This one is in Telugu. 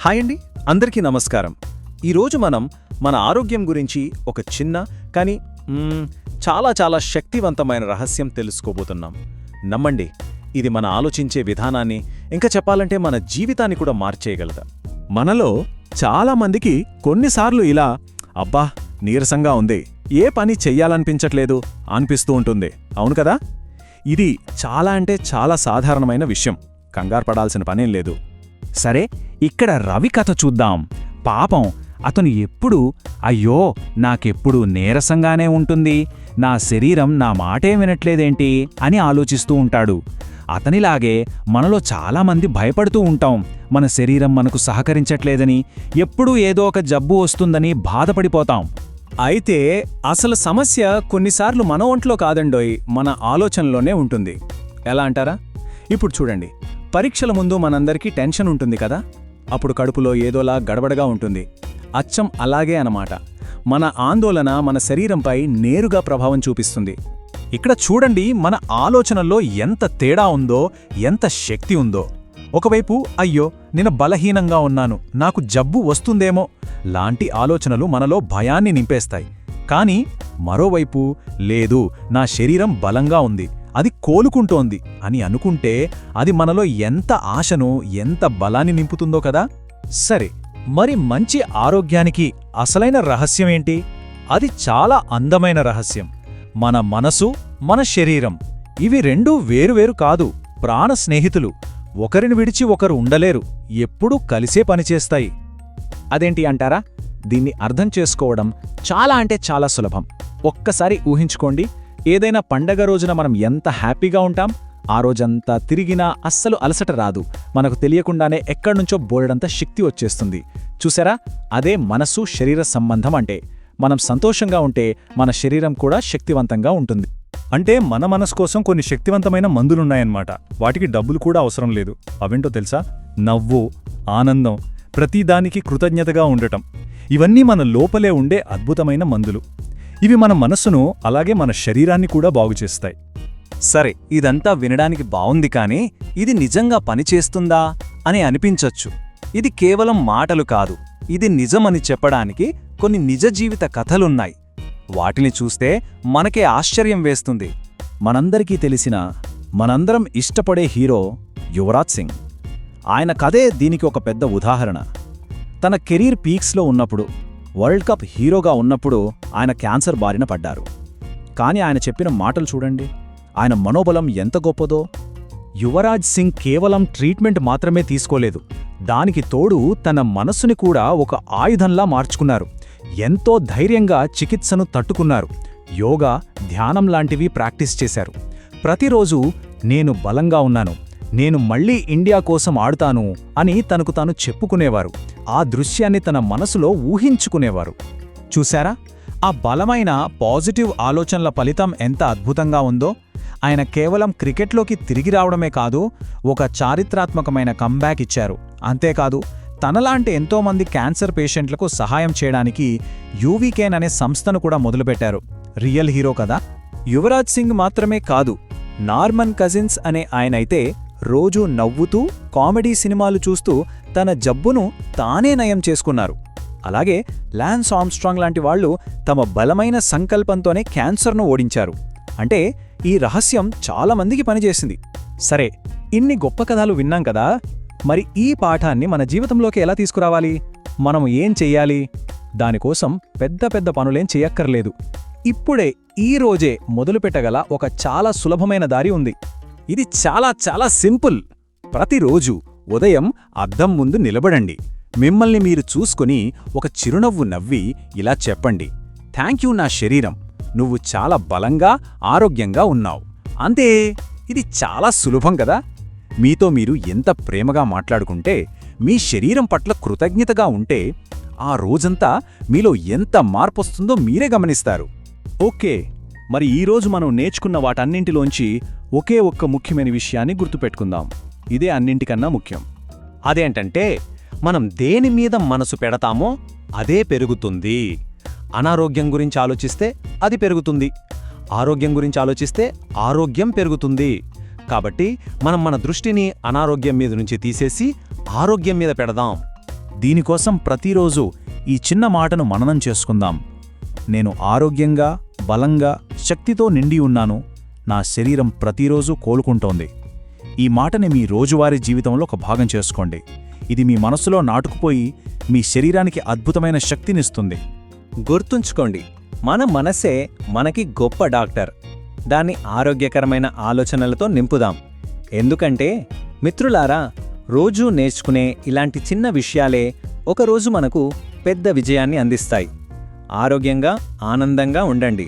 హాయ్ అండి అందరికీ నమస్కారం. ఈరోజు మనం మన ఆరోగ్యం గురించి ఒక చిన్న కానీ చాలా చాలా శక్తివంతమైన రహస్యం తెలుసుకోబోతున్నాం. నమ్మండి ఇది మన ఆలోచించే విధానాన్ని ఇంకా చెప్పాలంటే మన జీవితాన్ని కూడా మార్చేయగలదా? మనలో చాలా మందికి కొన్నిసార్లు ఇలా అబ్బా నీరసంగా ఉంది ఏ పని చెయ్యాలనిపించట్లేదు అనిపిస్తూ ఉంటుంది. అవును కదా? ఇది చాలా అంటే చాలా సాధారణమైన విషయం. కంగారు పడాల్సిన పనేం లేదు. సరే ఇక్కడ రవి కథ చూద్దాం. పాపం అతను ఎప్పుడు అయ్యో నాకెప్పుడు నీరసంగానే ఉంటుంది. నా శరీరం నా మాటే వినట్లేదేంటి? అని ఆలోచిస్తూ ఉంటాడు. అతనిలాగే మనలో చాలామంది భయపడుతూ ఉంటాం. మన శరీరం మనకు సహకరించట్లేదని ఎప్పుడూ ఏదో ఒక జబ్బు వస్తుందని బాధపడిపోతాం. అయితే అసలు సమస్య కొన్నిసార్లు మన ఒంట్లో కాదండోయ్ మన ఆలోచనలోనే ఉంటుంది. ఎలా అంటారా? ఇప్పుడు చూడండి. పరీక్షల ముందు మనందరికీ టెన్షన్ ఉంటుంది కదా? అప్పుడు కడుపులో ఏదోలా గడబడగా ఉంటుంది. అచ్చం అలాగే అనమాట మన ఆందోళన మన శరీరంపై నేరుగా ప్రభావం చూపిస్తుంది. ఇక్కడ చూడండి మన ఆలోచనల్లో ఎంత తేడా ఉందో ఎంత శక్తి ఉందో. ఒకవైపు అయ్యో నేను బలహీనంగా ఉన్నాను నాకు జబ్బు వస్తుందేమో. లాంటి ఆలోచనలు మనలో భయాన్ని నింపేస్తాయి. కానీ మరోవైపు లేదు నా శరీరం బలంగా ఉంది. అది కోలుకుంటోంది అని అనుకుంటే అది మనలో ఎంత ఆశను ఎంత బలాన్ని నింపుతుందో కదా? సరే మరి మంచి ఆరోగ్యానికి అసలైన రహస్యమేంటి అది చాలా అందమైన రహస్యం. మన మనసు మన శరీరం ఇవి రెండూ వేరువేరు కాదు ప్రాణ స్నేహితులు. ఒకరిని విడిచి ఒకరు ఉండలేరు ఎప్పుడూ కలిసే పనిచేస్తాయి అదేంటి అంటారా? దీన్ని అర్థం చేసుకోవడం చాలా అంటే చాలా సులభం. ఒక్కసారి ఊహించుకోండి ఏదైనా పండగ రోజున మనం ఎంత హ్యాపీగా ఉంటాం ఆ రోజంతా తిరిగినా అస్సలు అలసట రాదు. మనకు తెలియకుండానే ఎక్కడ్నుంచో బోలెడంత శక్తి వచ్చేస్తుంది. చూసారా? అదే మనసు శరీర సంబంధం అంటే. మనం సంతోషంగా ఉంటే మన శరీరం కూడా శక్తివంతంగా ఉంటుంది. అంటే మన మనసు కోసం కొన్ని శక్తివంతమైన మందులున్నాయన్నమాట. వాటికి డబ్బులు కూడా అవసరం లేదు. అవేంటో తెలుసా? నవ్వు ఆనందం ప్రతిదానికి కృతజ్ఞతగా ఉండటం. ఇవన్నీ మన లోపలే ఉండే అద్భుతమైన మందులు. ఇవి మన మనస్సును అలాగే మన శరీరాన్ని కూడా బాగుచేస్తాయి సరే ఇదంతా వినడానికి బావుంది కానీ ఇది నిజంగా పనిచేస్తుందా అని అనిపించొచ్చు. ఇది కేవలం మాటలు కాదు ఇది నిజమని చెప్పడానికి కొన్ని నిజ జీవిత కథలున్నాయి. వాటిని చూస్తే మనకే ఆశ్చర్యం వేస్తుంది. మనందరికీ తెలిసిన మనందరం ఇష్టపడే హీరో యువరాజ్ సింగ్. ఆయన కథే దీనికి ఒక పెద్ద ఉదాహరణ. తన కెరీర్ పీక్స్లో ఉన్నప్పుడు వరల్డ్ కప్ హీరోగా ఉన్నప్పుడు ఆయన క్యాన్సర్ బారిన పడ్డారు. కానీ ఆయన చెప్పిన మాటలు చూడండి. ఆయన మనోబలం ఎంత గొప్పదో. యువరాజ్ సింగ్ కేవలం ట్రీట్మెంట్ మాత్రమే తీసుకోలేదు. దానికి తోడు తన మనస్సుని కూడా ఒక ఆయుధంలా మార్చుకున్నారు. ఎంతో ధైర్యంగా చికిత్సను తట్టుకున్నారు. యోగా ధ్యానం లాంటివి ప్రాక్టీస్ చేశారు. ప్రతిరోజు నేను బలంగా ఉన్నాను. నేను మళ్ళీ ఇండియా కోసం ఆడుతాను అని తనకు తాను చెప్పుకునేవారు. ఆ దృశ్యాన్ని తన మనసులో ఊహించుకునేవారు. చూశారా? ఆ బలమైన పాజిటివ్ ఆలోచనల ఫలితం ఎంత అద్భుతంగా ఉందో. ఆయన కేవలం క్రికెట్లోకి తిరిగి రావడమే కాదు ఒక చారిత్రాత్మకమైన కంబ్యాక్ ఇచ్చారు. అంతేకాదు తనలాంటి ఎంతోమంది క్యాన్సర్ పేషెంట్లకు సహాయం చేయడానికి యూవీకేన్ అనే సంస్థను కూడా మొదలుపెట్టారు. రియల్ హీరో కదా? యువరాజ్ సింగ్ మాత్రమే కాదు నార్మన్ కజిన్స్ అనే ఆయనైతే రోజూ నవ్వుతూ కామెడీ సినిమాలు చూస్తూ తన జబ్బును తానే నయం చేసుకున్నారు. అలాగే లాన్స్ ఆమ్స్ట్రాంగ్ లాంటి వాళ్ళు తమ బలమైన సంకల్పంతోనే క్యాన్సర్ను ఓడించారు. అంటే ఈ రహస్యం చాలా మందికి పనిచేసింది. సరే ఇన్ని గొప్ప కథలు విన్నాం కదా మరి ఈ పాఠాన్ని మన జీవితంలోకి ఎలా తీసుకురావాలి? మనం ఏం చెయ్యాలి? దానికోసం పెద్ద పెద్ద పనులేం చెయ్యక్కర్లేదు. ఇప్పుడే ఈ రోజే మొదలుపెట్టగల ఒక చాలా సులభమైన దారి ఉంది. ఇది చాలా చాలా సింపుల్. ప్రతిరోజు ఉదయం అద్దం ముందు నిలబడండి. మిమ్మల్ని మీరు చూసుకుని ఒక చిరునవ్వు నవ్వి ఇలా చెప్పండి. థ్యాంక్ యూ నా శరీరం. నువ్వు చాలా బలంగా ఆరోగ్యంగా ఉన్నావు. అంతే. ఇది చాలా సులభం కదా. మీతో మీరు ఎంత ప్రేమగా మాట్లాడుకుంటే మీ శరీరం పట్ల కృతజ్ఞతగా ఉంటే ఆ రోజంతా మీలో ఎంత మార్పొస్తుందో మీరే గమనిస్తారు. ఓకే. మరి ఈరోజు మనం నేర్చుకున్న వాటన్నింటిలోంచి ఒకే ఒక్క ముఖ్యమైన విషయాన్ని గుర్తుపెట్టుకుందాం. ఇదే అన్నింటికన్నా ముఖ్యం. అదేంటంటే మనం దేని మీద మనసు పెడతామో అదే పెరుగుతుంది. అనారోగ్యం గురించి ఆలోచిస్తే అది పెరుగుతుంది. ఆరోగ్యం గురించి ఆలోచిస్తే ఆరోగ్యం పెరుగుతుంది. కాబట్టి మనం మన దృష్టిని అనారోగ్యం మీద నుంచి తీసేసి ఆరోగ్యం మీద పెడదాం. దీనికోసం ప్రతిరోజు ఈ చిన్న మాటను మననం చేసుకుందాం. నేను ఆరోగ్యంగా బలంగా శక్తితో నిండి ఉన్నాను. నా శరీరం ప్రతిరోజు కోలుకుంటోంది. ఈ మాటని మీ రోజువారీ జీవితంలో ఒక భాగం చేసుకోండి. ఇది మీ మనసులో నాటుకుపోయి మీ శరీరానికి అద్భుతమైన శక్తినిస్తుంది. గుర్తుంచుకోండి మన మనసే మనకి గొప్ప డాక్టర్. దాన్ని ఆరోగ్యకరమైన ఆలోచనలతో నింపుదాం. ఎందుకంటే మిత్రులారా రోజూ నేర్చుకునే ఇలాంటి చిన్న విషయాలే ఒకరోజు మనకు పెద్ద విజయాన్ని అందిస్తాయి. ఆరోగ్యంగా ఆనందంగా ఉండండి.